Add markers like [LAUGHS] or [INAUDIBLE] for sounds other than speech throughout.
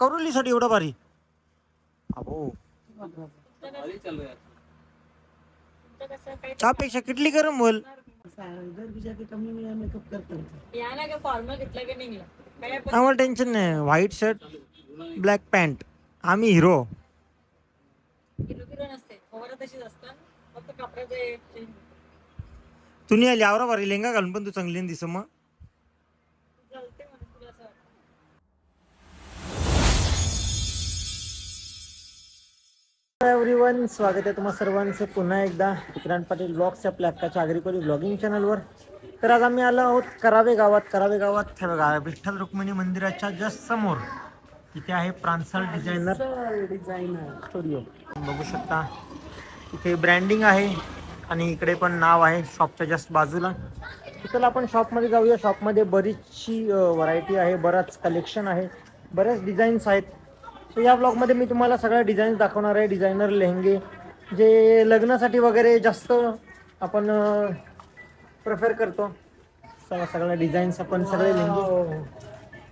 करुलीसाठी एवढा भारी. अहो चहापेक्षा किटली गरम होईल. याला का फॉर्मल घेतला निघला काय आम्हाला टेन्शन नाही. व्हाईट शर्ट ब्लॅक पॅन्ट आम्ही हिरो किलो किलो नसते तशीच असतात फक्त कपड्याचे change. तुम्ही आली आवरा भारी लेंगा घालून पण तू चांगली नाही दिस मग. एव्हरीवन स्वागत आहे तुम्हा सर्वांचं पुन्हा एकदा विक्रांत पाटील ब्लॉग्स आपल्या अक्काच्या आगरीकोली ब्लॉगिंग चॅनलवर तर आज आम्ही आलो आहोत करावे गावात. करावे गावात हे बघा विठ्ठल रुक्मिणी मंदिराच्या जस्ट समोर. तिथे आहे प्रांसल डिझायनर डिझायनर स्टुडिओ बघू शकता. इथे ब्रँडिंग आहे आणि इकडे पण नाव आहे शॉपच्या जस्ट बाजूला. चला आपण शॉपमध्ये जाऊया. शॉपमध्ये बरीचशी व्हरायटी आहे. बराच कलेक्शन आहे. बऱ्याच डिझाईन्स आहेत. सो या ब्लॉगमध्ये मी तुम्हाला सगळ्या डिझाईन्स दाखवणार आहे. डिझायनर लेहंगे जे लग्नासाठी वगैरे जास्त आपण प्रेफर करतो. सगळ्या सगळ्या डिझाईन्स आपण सगळे लेहंगे.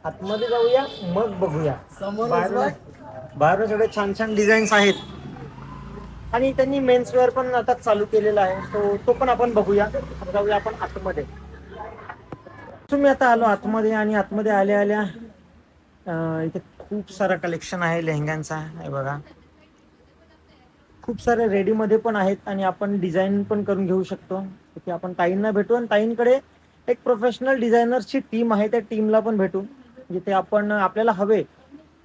आतमध्ये जाऊया मग बघूया. बाहेर बाहेर सगळे छान छान डिझाईन्स आहेत. आणि त्यांनी मेन्सवेअर पण आता चालू केलेला आहे. तो तो पण आपण बघूया. जाऊया आपण आतमध्ये. तुम्ही आता आलो आतमध्ये आणि आतमध्ये आल्या आल्या इथे खूप सारं कलेक्शन आहे लेहंग्यांचा हे बघा. खूप सारे रेडीमध्ये पण आहेत आणि आपण डिझाईन पण करून घेऊ शकतो. तिथे आपण ताईंना भेटू आणि ताईंकडे एक प्रोफेशनल डिझायनरची टीम आहे त्या टीमला पण भेटू. जिथे आपण आपल्याला हवे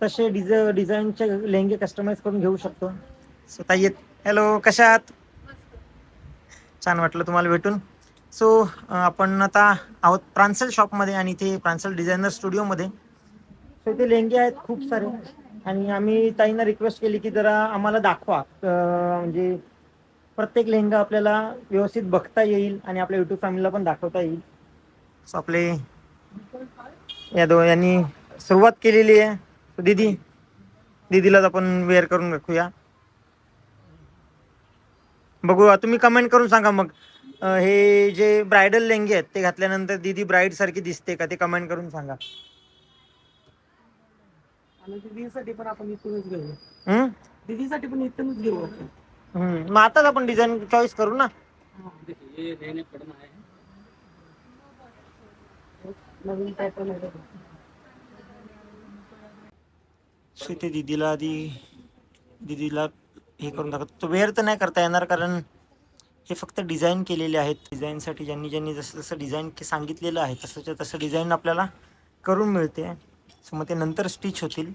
तसे डिझ डिझाईनचे लेहंगे कस्टमाइज करून घेऊ शकतो. सो ताई हॅलो कशा आहात? छान वाटलं तुम्हाला भेटून. सो आपण आता आहोत प्रांसल शॉपमध्ये आणि इथे प्रांसल डिझायनर स्टुडिओमध्ये सो ते लेंगे आहेत खूप सारे. आणि आम्ही ताईंना रिक्वेस्ट केली की जरा आम्हाला दाखवा. अं, म्हणजे प्रत्येक लेहंगा आपल्याला व्यवस्थित बघता येईल आणि आपल्या युट्यूब फॅमिलीला पण दाखवता येईल. आपले या दो यांनी सुरुवात केलेली आहे. So, दीदी दीदीलाच आपण वेअर करून राखूया बघूया तुम्ही कमेंट करून सांगा मग. अं, हे जे ब्रायडल लेंगे आहेत ते घातल्यानंतर दीदी ब्राईड सारखी दिसते का? ते कमेंट करून सांगा. आणि दीदीसाठी पण आपण इथूनच घेऊ. हम्म? दीदीसाठी पण इथूनच घेऊ आपण. हम्म. मग आताच आपण डिझाईन चॉईस करू ना? नवीन पॅटर्न आहे बघा. सो इथे दीदीला आधी दीदीला हे करून दाखवतो तो वेअर तर नाही करता येणार कारण हे फक्त डिझाईन केलेले आहेत. डिझाईनसाठी ज्यांनी ज्यांनी जसं जसं डिझाईन सांगितलेलं आहे तसंच्या तसं डिझाईन आपल्याला करून मिळते. सो मग ते नंतर स्टिच होतील.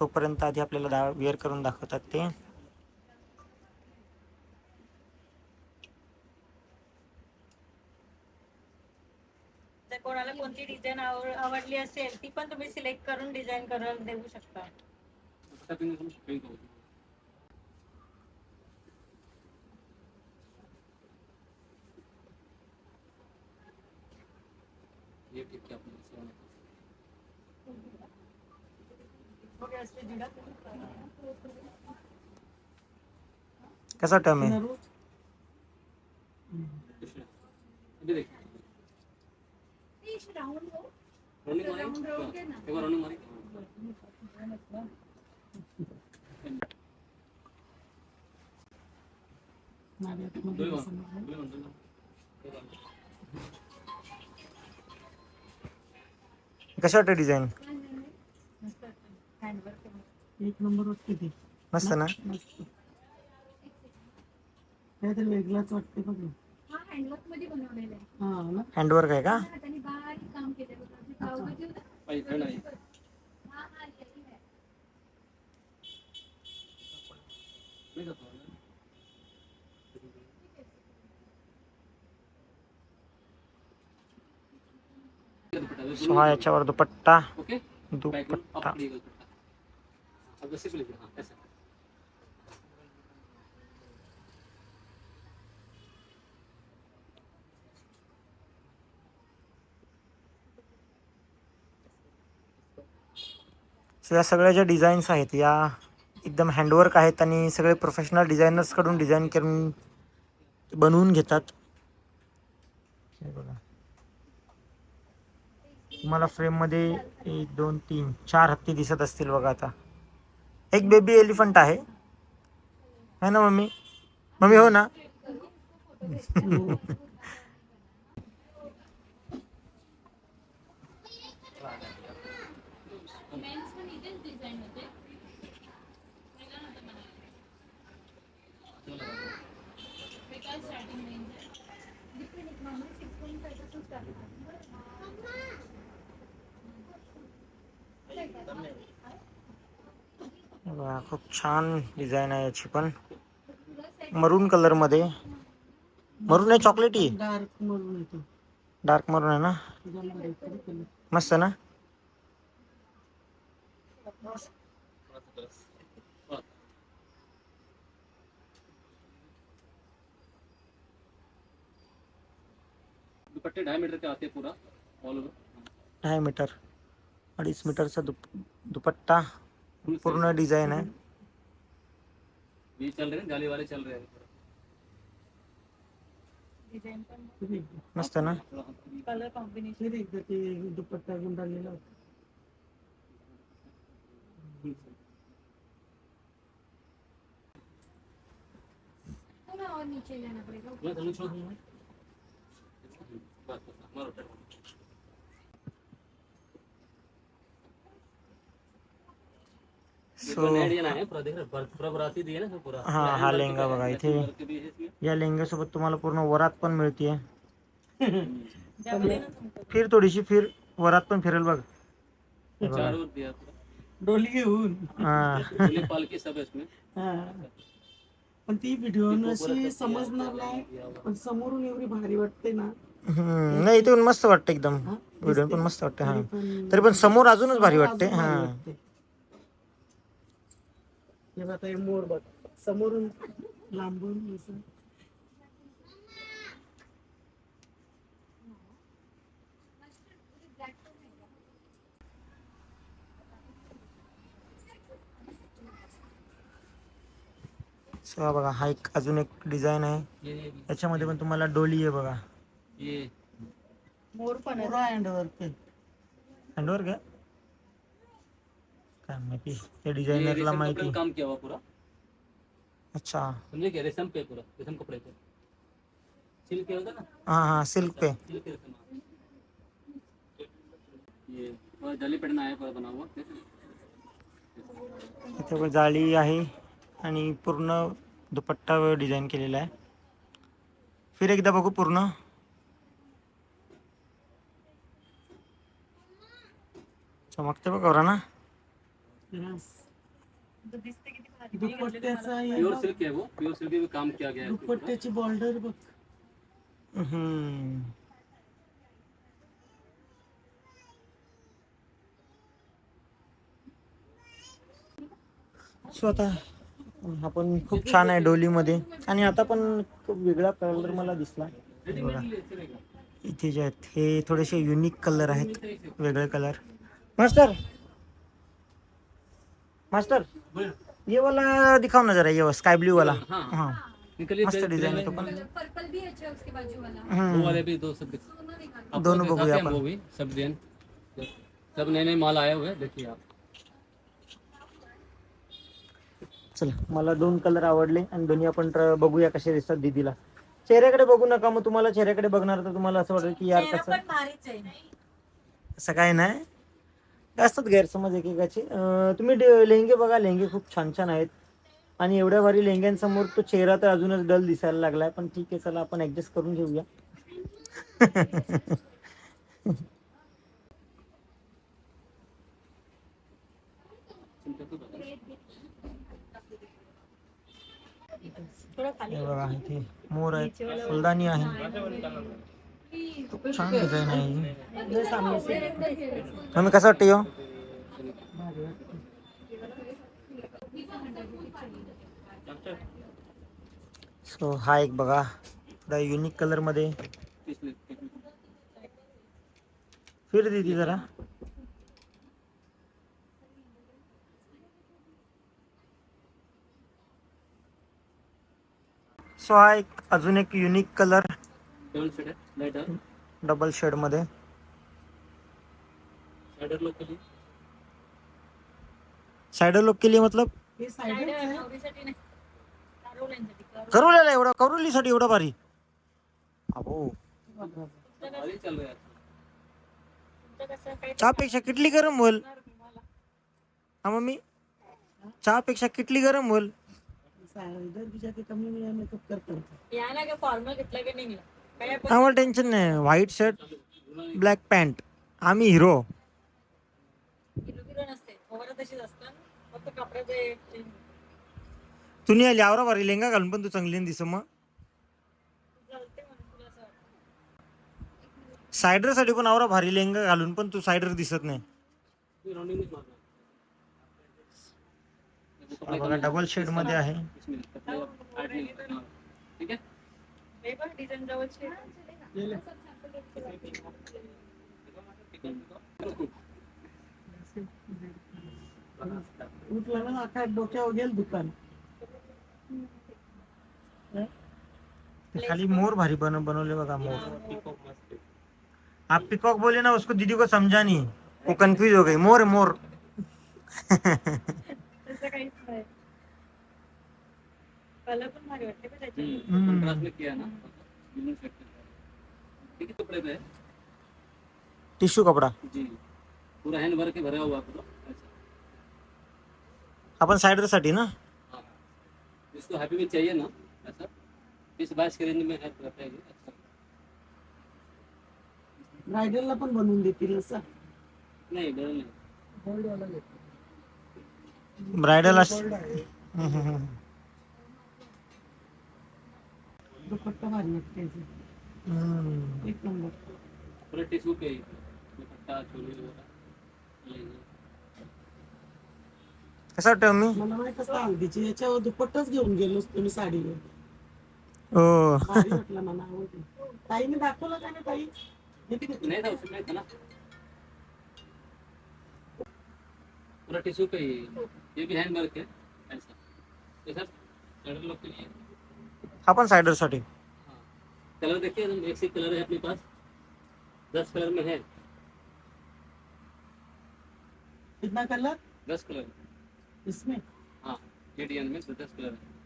तोपर्यंत आधी आपल्याला दा वेअर करून दाखवतात ते. कोणाला कोणती डिझाईन आवडली असेल ती पण तुम्ही सिलेक्ट करून डिझाईन करून देऊ शकता. आहे. कसा टर्म आहे? कशा वाटतं डिझाईन एक नंबर वाटते ती. मस्त ना? मस्त काहीतरी वेगळाच वाटते बघ ना. हा हँडवर्कमध्ये बनवलेला आहे. हा ना? हँडवर्क आहे का? हा, त्यांनी बारीक काम केलेलं होतं जे पावभाजी होतं ना, हा हा यही है सो हा याच्यावर दुपट्टा दुपट्टा. सो या सगळ्या ज्या डिझाईन्स आहेत या एकदम हँडवर्क आहेत आणि सगळे प्रोफेशनल डिझायनर्सकडून डिझाईन करून बनवून घेतात. बघा. तुम्हाला फ्रेममध्ये एक दोन तीन चार हत्ती दिसत असतील बघा आता. एक बेबी एलिफंट आहे. है ना मम्मी? मम्मी हो ना [LAUGHS] मेन्स पण इथेच डिझाईन होते वेगळं नव्हतं मला वेगळा स्टार्टिंग रेंज आहे बघा, खूप छान डिझाईन आहे याची पण. मरून कलरमध्ये. मरून आहे चॉकलेटी डार्क येतो डार्क मरून आहे ना. मस्त ना? दुपट्टे ढाई मीटर के आते पूरा ऑल ओवर ढाई मीटर. अडीच मीटरचा दुप दुपट्टा. पूर्ण डिझाईन आहे ये चल रहे हैं जाली वाले चल रहे हैं। मस्त ना? कलर कॉम्बिनेशन दुपट्टा होता थोड़ा और नीचे जाना पड़ेगा। सो आइडिया है पूरा देख रहे हो? पूरा बराती दिए ना सब पूरा। हा हा लेहंगा बघा इथे वर्क भी है इसमें या लेहंग्यासोबत तुम्हाला पूर्ण वरात पण मिळतीये त्यामध्ये ना तुमचं फिर थोडीशी फिर वरात पण फिरेल बघ. हे बघा. चार और दिया पूरा डोली घेऊन. हा. फुली पालकी सब है इसमें. हा. पण ती व्हिडिओ अशी समजणार नाही पण समोरून एवढी भारी वाटते ना. हम्म, नाही इथून मस्त वाटतं एकदम. हा? व्हिडिओ पण मस्त वाटतं हा. तरी पण- तरी पण समोर अजूनच भारी वाटते अजून भारी हा. वाटते. हे बघ आता हे मोर बघ. समोरून लांबून असं. हा बघा हा एक अजून एक डिझाईन आहे. याच्यामध्ये पण तुम्हाला डोली आहे बघा. ये मोर पण आहे. पुरा हँडवर्क आहे? काय माहिती? त्या डिझायनरला माहिती. काम किया हुआ पूरा. अच्छा. समझे क्या रेशम पे पूरा रेशम कपड़े पे सिल्क के होता ना? हा हा सिल्क पे. सिल्क के रेशम। ये और जाली पटना पूरा बना हुआ इथे पण जाळी आहे आणि पूर्ण दुपट्टा डिझाईन केलेला आहे. फिर एकदा बघू पूर्ण. चमकते बघा ना. दुपट्ट्याचा हे प्योर सिल्क है वो. प्योर सिल्क भी काम किया गया है। दुपट्ट्याची बॉर्डर बघ. हम्म. सो आता हा पण खूप छान आहे डोलीमध्ये. आणि आता पण खूप वेगळा कलर मला दिसला. बघा. इथे जे आहेत हे थोडेसे युनिक कलर आहेत. वेगळे कलर मास्टर मास्टर ये वाला दिखाओ ना जरा ये स्काई ब्लू वाला. हाँ। हाँ. मस्त ब्लैक- डिजाइन है तो पण. पर्पल भी अच्छा है उसके बाजू वाला वो. वाले भी दो सब दिख- दोनों दोनों बघूया आपण. वो भी सब डिजाइन सब नए नए माल आए हुए हैं देखिए आप. चला मला दोन कलर आवडले आणि दोन्ही आपण बघूया कसे दिसतात दीदीला. चेहऱ्याकडे बघू नका मग तुम्हाला चेहऱ्याकडे बघणार तर तुम्हाला असं वाटेल की यार चेहरा कसं असं काय नाही. असतात गैरसमज एकेकाचे. तुम्ही लेहंगे बघा लेहंगे खूप छान छान आहेत. आणि एवढ्या भारी लेहंग्यांसमोर तो चेहरा तर अजूनच डल दिसायला लागलाय. पण ठीक आहे चला आपण ऍडजस्ट करून घेऊया. हे मोर आहेत. फुलदाणी आहे. छान डिझाईन आहे मम्मी कसं वाटतं ह्यो? वाटते सो हा एक बघा. थोडा युनिक कलरमध्ये. फिर दीदी जरा. सो हा एक अजून एक युनिक कलर डबल शेड है लाइट है डबल शेडमध्ये. साइडर लोग के लिए सायडर लोक केली मतलब? हे साईड साईड नवरीसाठी नाही. कारवल्यांसाठी. कारवल. करूलेला एवढा करुलीसाठी एवढा भारी. अहो तुमचं कसं- भारी चल रहा है तुमचं कसं? काही चहापेक्षा किटली गरम होईल. करणार तुम्हाला. हा मम्मी. चहापेक्षा किटली गरम होईल. साईडर ते कमी मेकअप करतात या ना का फॉर्मल घेतला की निघला? काय आपण आम्हाला टेन्शन नाही व्हाईट शर्ट ब्लॅक पॅन्ट आम्ही हिरो. तुम्ही आली आवरा भारी लेंगा घालून पण तू चांगली दिस मग. सायडरसाठी पण आवरा भारी लेंगा घालून पण तू सायडर दिसत नाही हा बघा डबल शेडमध्ये आहे इसमें कपड़े ऐड नहीं होता हाँ, ठीक है हे बघ डिझाईन जवळची उठला ना अख्खा डोक्यावर गेल दुकान ते खाली मोर भारी बन बनवले बघा मोर पीकॉक मस्त है आप पिकॉक बोले ना उसको दीदी को समझा नहीं वो कंफ्यूज हो गई मोर है, मोर तसं काहीच नाही कलर पण भारी वाटते त्याची. कंट्रास्ट में किया ना. है कपड़े पे है टिश्यू कपडा. जी. पूरा हैंड भर के भरा हुआ पूरा ऐसा आपण सायडरसाठी ना? हाँ. हैप्पी में चाहिए ना? ऐसा बीस बाईस के रेंज में है पूरा प्राइस अच्छा. ब्रायडलला पण बनवून देतील असं नहीं नहीं. ब्रायडल दुपट्टा भारी वाटते याचं. एक नंबर. पूरा टिश्यू पे ही दुपट्टा चोली कसं वाटतं मला माहीत असतं याच्यावर दुपट्टाच घेऊन गेलो मी साडीवर. हो. भारी वाटलं मला आवडलं. ताईने दाखवलं का नाही ताई? नहीं था उसमें था ना पूरा टिश्यू पे ही है। ये भी हैंड वर्क है ऐसा ये सर लड़के लोग के लिए पण सायडर हाँ कलर देखिए एकदम एक से कलर है अपने पास। दस कलर में है। कितना कलर? दस कलर। इसमें? हाँ में तो दस कलर है।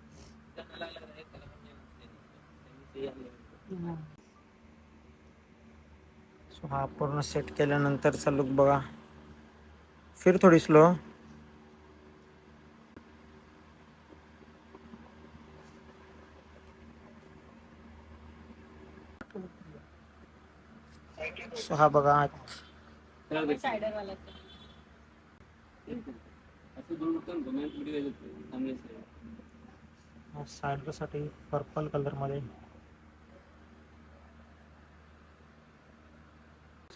हा पूर्ण सेट केल्यानंतरचा लुक बघा. फिर थोडी स्लो सो हा बघा. सायडरसाठी पर्पल कलरमध्ये.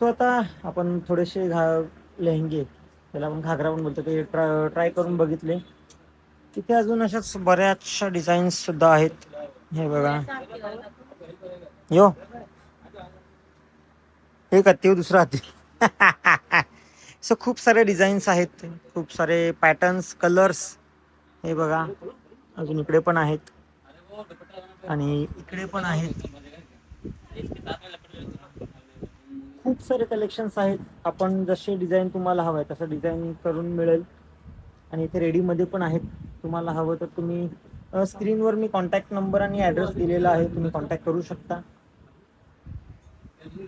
सो आता आपण थोडेसे घा लेहंगे. त्याला आपण घागरा पण बोलतो ते ट्राय ट्राय करून बघितले. तिथे अजून अशाच बऱ्याचशा डिझाईन्स सुद्धा आहेत. हे बघा. यो. एक हत्ती दुसरा हत्ती. सो खूप सारे डिझाईन्स आहेत. खूप सारे पॅटर्न्स कलर्स हे बघा. अजून इकडे पण आहेत. आणि इकडे पण आहेत. खूप सारे कलेक्शन्स आहेत. आपण जसे डिझाईन तुम्हाला हवं आहे तसं डिझाईन करून मिळेल. आणि इथे रेडीमध्ये पण आहेत. तुम्हाला हवं तर तुम्ही स्क्रीनवर मी कॉन्टॅक्ट नंबर आणि ॲड्रेस दिलेला आहे. तुम्ही कॉन्टॅक्ट करू शकता.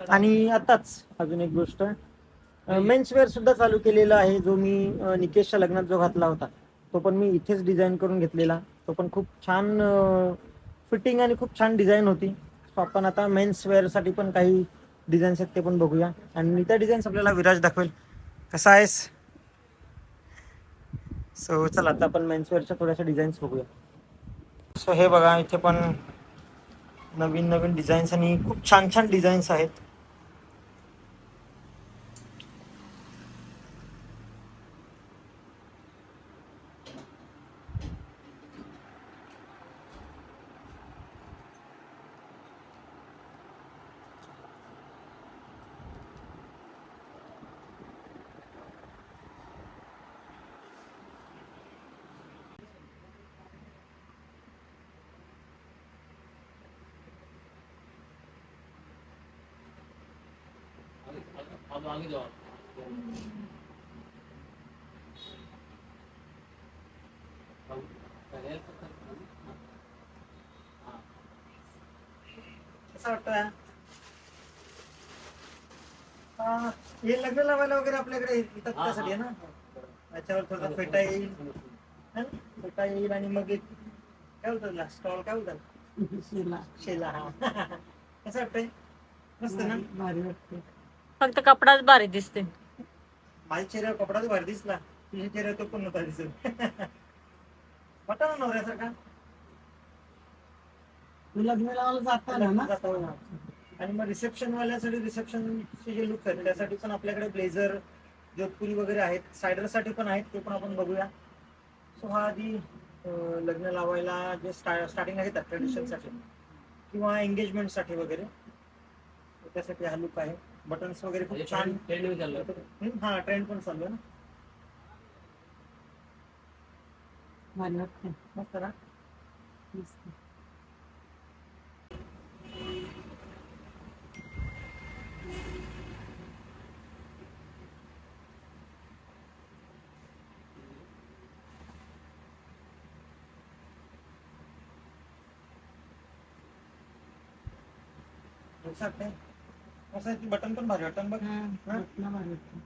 आणि आताच अजून एक गोष्ट. मेन्सवेअर सुद्धा चालू केलेला आहे जो मी निकेशच्या लग्नात जो घातला होता तो पण मी इथेच डिझाईन करून घेतलेला. तो पण खूप छान फिटिंग आणि खूप छान डिझाईन होती. सो आपण आता मेन्स वेअरसाठी पण काही डिझाईन्स आहेत ते पण बघूया. आणि त्या डिझाईन्स आपल्याला विराज दाखवेल. कसा आहेस? सो चला आता आपण मेन्सवेअरच्या थोड्याशा डिझाईन्स बघूया. सो हे बघा इथे पण नवीन नवीन डिझाईन्स आणि खूप छान छान डिझाईन्स आहेत. कसं वाटतं हा, हे लग्न लावायला वगैरे आपल्याकडे येतात त्यासाठी ना? त्याच्यावर थोडा फेटा येईल. है? ना? फेटा येईल आणि मग एक काय बोलतात स्टॉल काय बोलतात? [LAUGHS] शेला. शेला हा. [LAUGHS] कसं वाटतंय? मस्त ना? भारी वाटते फक्त कपडाच भारी दिसते. माझ्या चेहऱ्यावर कपडाच भारी दिसला. तुझ्या चेहऱ्यावर तो पण नव्हता दिसत वाटा ना नवऱ्यासारखा. तू लग्न लावायला जाताना ना. आणि मग रिसेप्शन वाल्यासाठी रिसेप्शनचे जे लुक आहेत त्यासाठी पण आपल्याकडे ब्लेझर जोधपुरी वगैरे आहेत. सायडरसाठी पण आहेत ते पण आपण बघूया. सो हा आधी अं, लग्न लावायला जे स्टार्टिंग आहेत ट्रेडिशनसाठी. किंवा एंगेजमेंटसाठी वगैरे. त्यासाठी हा लुक आहे. बटन्स वगैरे खूप छान ट्रेंड में चल रहा है हम्म, हा ट्रेंड पण चालू आहे ना. भारी वाटते मस्त ना? मस्त. कसं कसं बटन पण भारी वाटतं बघ? बटणं भारी वाटते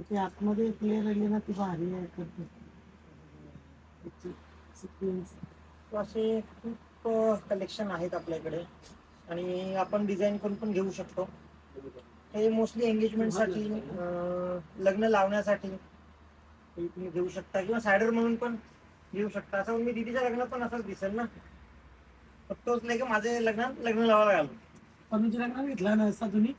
ते आतमध्ये क्लिअर आली ना ती भारी आहे करते. असे खूप कलेक्शन आहेत आपल्याकडे. आणि आपण डिझाईन करून पण घेऊ शकतो. हे मोस्टली एंगेजमेंटसाठी लग्न लावण्यासाठी तुम्ही घेऊ शकता. किंवा सायडर म्हणून पण घेऊ शकता. असं मी दीदीच्या लग्नात पण असंच दिसेल ना. फक्त तोच नाही की माझ्या लग्नात लग्न लावायला घालू लग्नात घेतला ना असा तुम्ही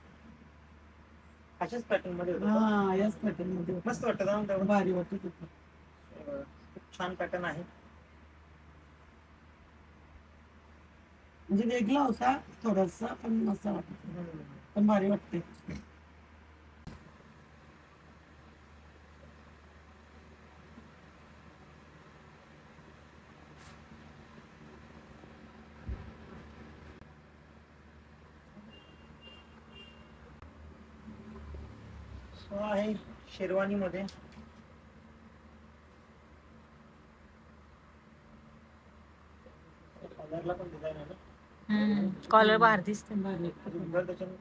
अशाच पॅटर्नमध्ये. हा याच पॅटर्नमध्ये. मस्त वाटतं तेवढं भारी वाटत खूप छान पॅटर्न आहे म्हणजे वेगळा होता थोडासा पण मस्त वाटत. पण भारी वाटते So आहे शेरवानी मध्ये कलरला पण डिझाईन आहे ना? कॉलर बाहेर दिसते भारी वाटते. सुंदर त्याच्यानं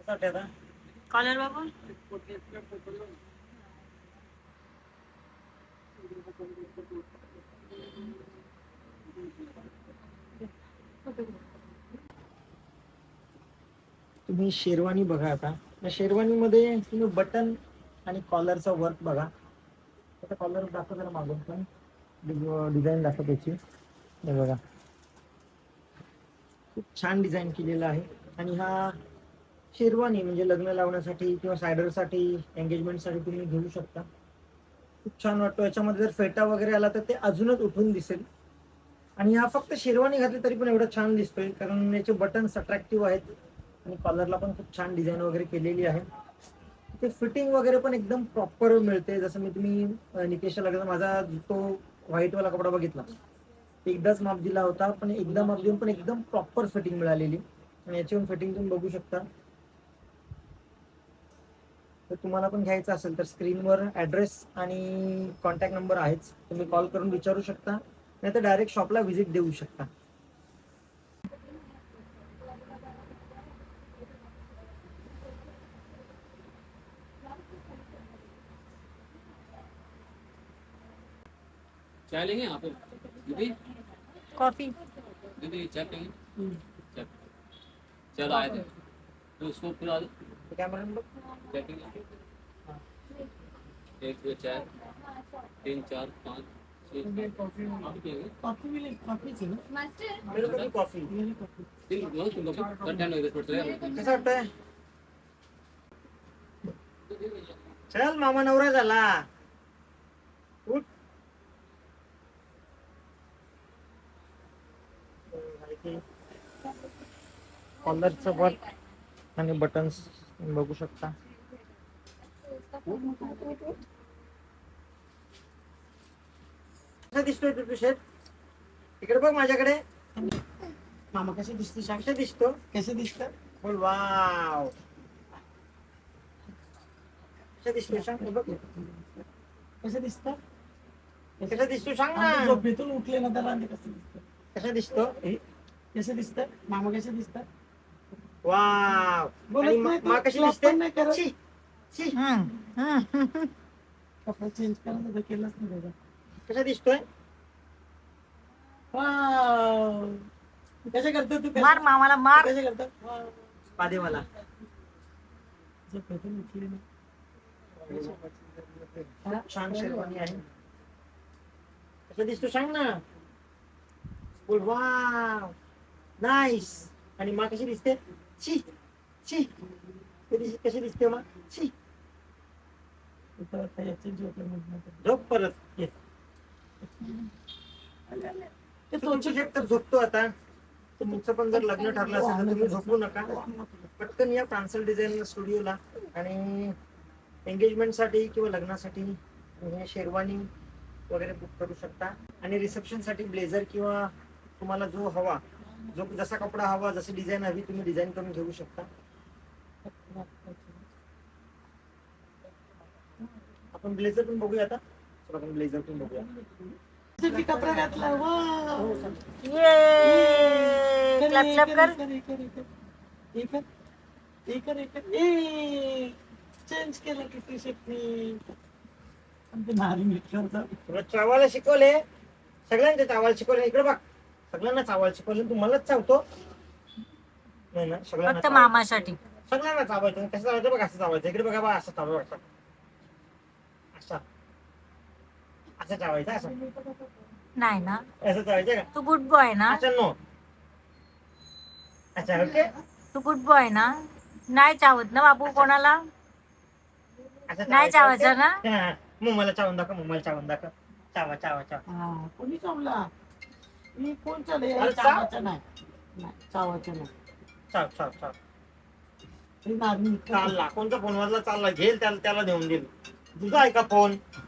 कसं वाटतंय आता? कॉलर बाबा? तुम्ही शेरवानी बघा आता. या शेरवानीमध्ये तुम्ही बटन आणि कॉलरचा वर्क बघा. आता कॉलर दाखव जरा मागून पण. डिझाईन दाखव त्याची. हे बघा. खूप छान डिझाईन केलेला आहे. आणि हा शेरवानी म्हणजे लग्न लावण्यासाठी किंवा सायडरसाठी एंगेजमेंटसाठी तुम्ही घेऊ शकता. खूप छान वाटतो. याच्यामध्ये जर फेटा वगैरे आला तर ते अजूनच उठून दिसेल. आणि हा फक्त शेरवानी घातली तरी पण एवढं छान दिसतोय कारण याचे बटन्स अट्रॅक्टिव्ह आहेत आणि कॉलरला पण खूप छान डिझाईन वगैरे केलेली आहे. ते फिटिंग वगैरे पण एकदम प्रॉपर मिळते. जसं मी तुम्ही निकेशला निकेशच्या माझा तो व्हाईटवाला कपडा बघितला. एकदाच माप दिला होता पण एकदा माप देऊन पण एकदम प्रॉपर फिटिंग मिळालेली. आणि याची पण फिटिंग तुम्ही बघू शकता. तर तुम्हाला पण घ्यायचं असेल तर स्क्रीनवर ऍड्रेस आणि कॉन्टॅक्ट नंबर आहेच. तुम्ही कॉल करून विचारू शकता. नाही तर डायरेक्ट शॉपला व्हिजिट देऊ शकता. चाय लेंगे आप? दीदी? कॉफी। दीदी चाय चलो आए थे। तो उसको पूरा कॅमेरा नंबर चाय पियेंगे एक दो चार तीन चार पाँच चल मामा नवरा झाला। उठ। कॉलरचं वर्क आणि बटन्स बघू शकता उठ, उठ, उठ, उठ, उठ. कसा दिसतोय तू तू शेट इकडे बघ माझ्याकडे. मामा कसे दिसते कसा दिसतो? कसे दिसतात? बोल वाव. कसा दिसतोय सांग बघ. कसे दिसतात? कसा दिसतो सांग ना. झोपेतून उठले ना त्याला कसं दिसतं कसा दिसतो? कसे दिसतात? मामा कसे दिसतात? वाव. नाही मा- कशी दिसते? कपडा चेंज करायला केलंच नाही त्याचा कसा दिसतोय. कसे करतो तू मार मामाला मार कसे करतो ना खूप छान शेरवानी आहे कसा दिसतो सांग ना बोल वाव नाईस आणि मा कशी दिसते छी कधी कशी दिसते मा छी इथं आता याचे झोपले म्हणतात झोप परत तुमची शेट तर झोपतो आता. तुमचं पण जर लग्न ठरलं असेल तर तुम्ही झोपू नका. पटकन या ट्रान्सल डिझाईन स्टुडिओला आणि एंगेजमेंटसाठी किंवा लग्नासाठी हे शेरवानी वगैरे बुक करू शकता. आणि रिसेप्शनसाठी ब्लेझर किंवा तुम्हाला जो हवा जो जसा कपडा हवा जशी डिझाईन हवी तुम्ही डिझाईन करून घेऊ शकता. आपण ब्लेझर पण बघूया आता. चला आपण ब्लेझर पण बघूया. कपडा घातला वाव. ये क्लॅप क्लॅप कर. चेंज केलं नारी मित्रांचा तुला चावायला शिकवले सगळ्यांचे चावायला शिकवले इकडे बघ. सगळ्यांना चावायला शिकवले तू मलाच चावतो. नाही ना सगळ्यांना फक्त मामासाठी. सगळ्यांना चावायचं. कसं चावायचं? बघ असं चावायचं. इकडे बघा बा असं चावायचं असं असं चावायचं असं. नाही ना. असं चावायचं का? तू गुड बॉय ना. असं नो अच्छा ओके तू गुड बॉय ना. नाही चावत ना बाबू कोणाला. असं नाही चावायचं चावायचं ना? हा, मुंबईला चावून दाखव मुंबईला चावून दाखव. चावा चावा चावा. हा कोणी चावला? मी कोण चाले अरे चाव. चावायचं नाही. नाही, चावायचं नाही. चाव चाव चाव. हे चालला. कोणत्या फोनवरला चालला. घेईल त्याला त्याला देऊन देईल. तुझा आहे का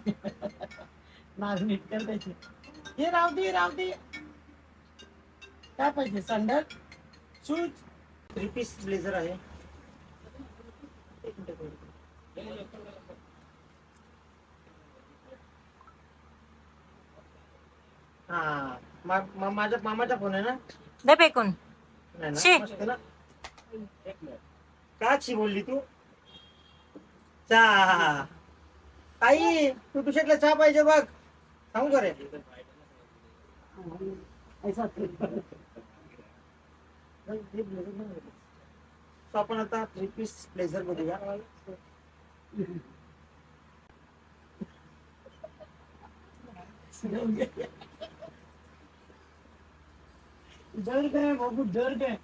[LAUGHS] फोन नारी मित्र त्याचे. हे राहू दे राहू दे. काय पाहिजे sandal shoes three piece blazer आहे. हा मा- मा- माझ्या मामाचा फोन आहे ना? दे फेकून. नाही शी. ना? का छी बोलली तू? चहा. ताई तू तुझ्यातला चहा पाहिजे बघ. सांगू का रे ऐसा So आपण आता थ्री पीस ब्लेझर बघूया. डर गए बाबू डर गए।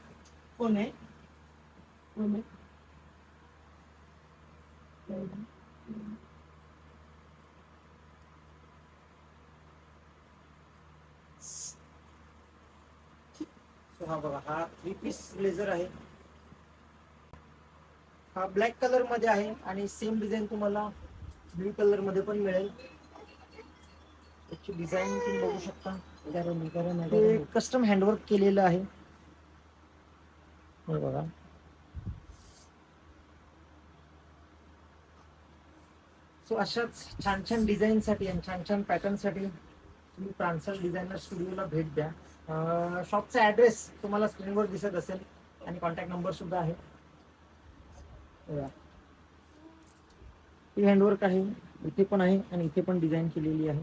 कौन है कौन है So हा बघा हा थ्री पीस ब्लेझर आहे. हा ब्लॅक कलरमध्ये आहे आणि सेम डिझाईन तुम्हाला ब्लू कलरमध्ये पण मिळेल. त्याची डिझाईन तुम्ही बघू शकता. ते. कस्टम हँडवर्क केलेलं आहे. हे बघा. सो अशाच छान छान डिझाईन साठी आणि छान छान पॅटर्नसाठी तुम्ही प्रांसल डिझायनर स्टुडिओला भेट द्या. शॉपचा ऍड्रेस तुम्हाला स्क्रीनवर दिसत असेल आणि कॉन्टॅक्ट नंबर सुद्धा आहे. ही हँडवर्क आहे इथे पण आहे आणि इथे पण डिझाईन केलेली आहे.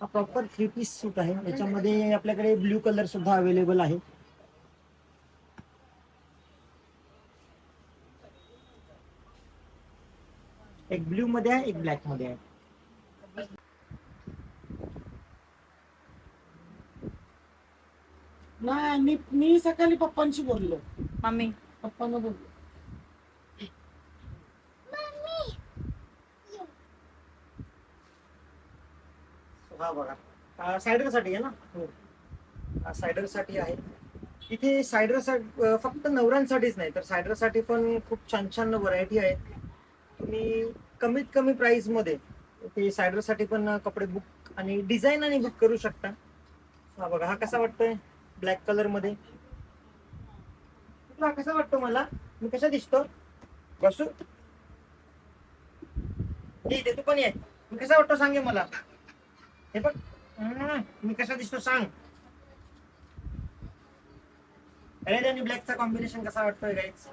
हा प्रॉपर थ्री पीस सूट आहे. याच्यामध्ये आपल्याकडे ब्ल्यू कलर सुद्धा अवेलेबल आहे. एक ब्ल्यू मध्ये आहे एक ब्लॅकमध्ये आहे. नाही मी मी सकाळी पप्पांशी बोललो. मम्मी. पप्पांना बोललो. हा बघा. सायडरसाठी आहे ना? सायडरसाठी आहे. इथे सायडर फक्त नवऱ्यांसाठीच नाही तर सायडरसाठी पण खूप छान छान व्हरायटी आहेत. तुम्ही कमीत कमी प्राइसमध्ये ते सायडरसाठी पण कपडे बुक आणि डिझाईन आणि बुक करू शकता. हा बघा हा कसा वाटतोय? ब्लॅक कलरमध्ये. तुला कसा वाटतो मला? मी कसा दिसतो? बसू. ये इथे तू पण ये. मी कसा वाटतो सांगे मला. हे बघ. हम्म, मी कसा दिसतो सांग. रेड आणि ब्लॅकचा कॉम्बिनेशन कसा वाटतोय गाईच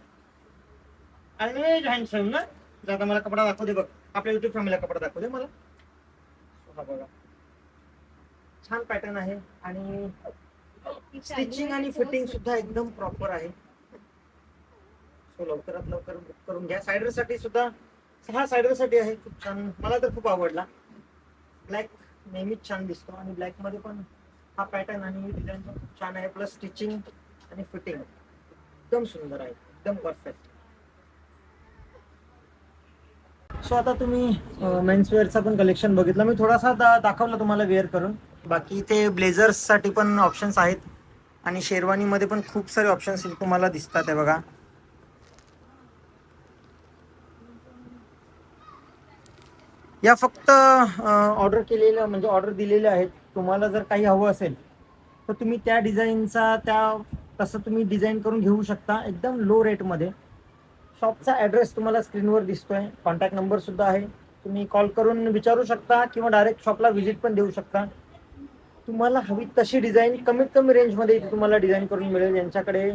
आणि हँडसम ना? आता मला कपडा दाखवू दे बघ. आपल्या युट्यूब फॅमिलीला कपडा दाखवू दे मला. बघा. छान पॅटर्न आहे आणि स्टिचिंग आणि फिटिंग सुद्धा एकदम प्रॉपर आहे. सो लवकरात लवकर बुक करून घ्या. सायडरसाठी सुद्धा हा सायडरसाठी आहे. खूप छान. मला तर खूप आवडला. ब्लॅक नेहमीच छान दिसतो आणि ब्लॅकमध्ये पण हा पॅटर्न आणि डिझाईन खूप छान आहे. प्लस स्टिचिंग आणि फिटिंग एकदम सुंदर आहे. एकदम परफेक्ट सो आता तुम्ही मेन्सवेअरचा पण कलेक्शन बघितलं. मी थोडासा दा दाखवलं तुम्हाला वेअर करून. बाकी इथे ब्लेझर्ससाठी पण ऑप्शन्स आहेत. आणि शेरवानीमध्ये पण खूप सारे ऑप्शन्स तुम्हाला दिसतात आहे बघा. या फक्त ऑर्डर केलेल्या म्हणजे ऑर्डर दिलेल्या आहेत. तुम्हाला जर काही हवं असेल तर तुम्ही त्या डिझाईनचा त्या तसं तुम्ही डिझाईन करून घेऊ शकता. एकदम लो रेटमध्ये शॉपचा ॲड्रेस तुम्हाला स्क्रीनवर दिसतोय. कॉन्टॅक्ट नंबर सुद्धा आहे. तुम्ही कॉल करून विचारू शकता किंवा डायरेक्ट शॉपला व्हिजिट पण देऊ शकता. तुम्हाला हवी तशी डिझाईन कमीत कमी रेंजमध्ये इथे तुम्हाला डिझाईन करून मिळेल. यांच्याकडे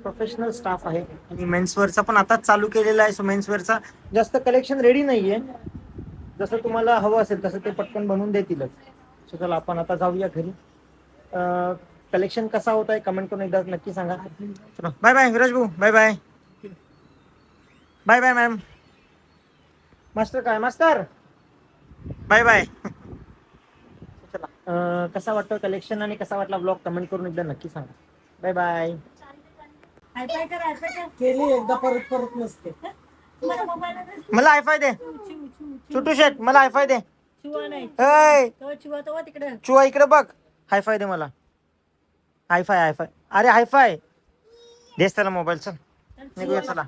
प्रोफेशनल स्टाफ आहे. आणि मेन्सवेअरचा पण आताच चालू केलेला आहे. सो मेन्सवेअरचा जास्त कलेक्शन रेडी नाही आहे जसं तुम्हाला हवं असेल तसं ते पटकन बनवून देतीलच. सो चला आपण आता जाऊया घरी. कलेक्शन कसा होत आहे कमेंट करून एकदा नक्की सांगा. चलो बाय बाय विराज भाऊ. Bye bye bye bye ma'am. Master काय मास्टर बाय बाय. चला. कसा वाटतं कलेक्शन आणि कसा वाटला ब्लॉग कमेंट करून एकदा नक्की सांगा. बाय बाय हायफाय कर हायफाय कर केली एकदा परत परत नसते. मला मोबाईल मला हायफाय दे. छोटू शेट मला हायफाय दे. चिवा नाही. ऐ. तो चिवा तो तिकडे. चुआ इकडे बघ. हायफाय दे मला. हायफाय हायफाय अरे हायफाय देस त्याला मोबाईल चल. निघूया चला.